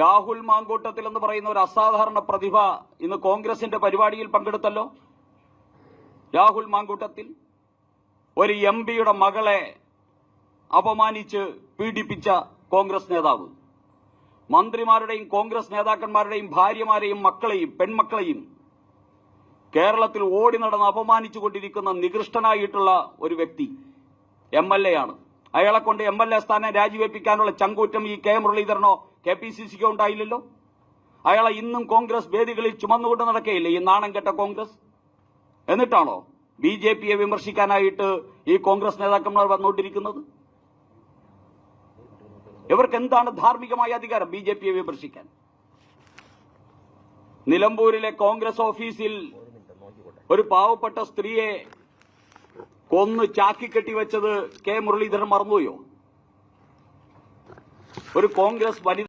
രാഹുൽ മാങ്കൂട്ടത്തിൽ എന്ന് പറയുന്ന ഒരു അസാധാരണ പ്രതിഭ ഇന്ന് കോൺഗ്രസിന്റെ പരിപാടിയിൽ പങ്കെടുത്തല്ലോ. രാഹുൽ മാങ്കൂട്ടത്തിൽ ഒരു എം പിയുടെ മകളെ അപമാനിച്ച് പീഡിപ്പിച്ച കോൺഗ്രസ് നേതാവ്. മന്ത്രിമാരുടെയും കോൺഗ്രസ് നേതാക്കന്മാരുടെയും ഭാര്യമാരെയും മക്കളെയും പെൺമക്കളെയും കേരളത്തിൽ ഓടി നടന്ന് അപമാനിച്ചുകൊണ്ടിരിക്കുന്ന നികൃഷ്ടനായിട്ടുള്ള ഒരു വ്യക്തി എം എൽ എ ആണ്. അയാളെ കൊണ്ട് എം എൽ എ സ്ഥാനം രാജിവെപ്പിക്കാനുള്ള ചങ്കൂറ്റം ഈ കെ മുരളീധരനോ കെ പി സി സിക്കോ ഉണ്ടായില്ലല്ലോ? അയാളെ ഇന്നും കോൺഗ്രസ് വേദികളിൽ ചുമന്നുകൊണ്ട് നടക്കുകയില്ലേ? ഈ നാണം കെട്ട കോൺഗ്രസ്? എന്നിട്ടാണോ ബി ജെ പിയെ വിമർശിക്കാനായിട്ട് ഈ കോൺഗ്രസ് നേതാക്കന്മാർ വന്നുകൊണ്ടിരിക്കുന്നത്? ഇവർക്ക് എന്താണ് ധാർമ്മികമായ അധികാരം ബി ജെ പിയെ വിമർശിക്കാൻ? നിലമ്പൂരിലെ കോൺഗ്രസ് ഓഫീസിൽ ഒരു പാവപ്പെട്ട സ്ത്രീയെ കൊന്ന് ചാക്കിക്കെട്ടി വെച്ചത് കെ മുരളീധരൻ മറന്നുപോയോ? ഒരു കോൺഗ്രസ് വനിത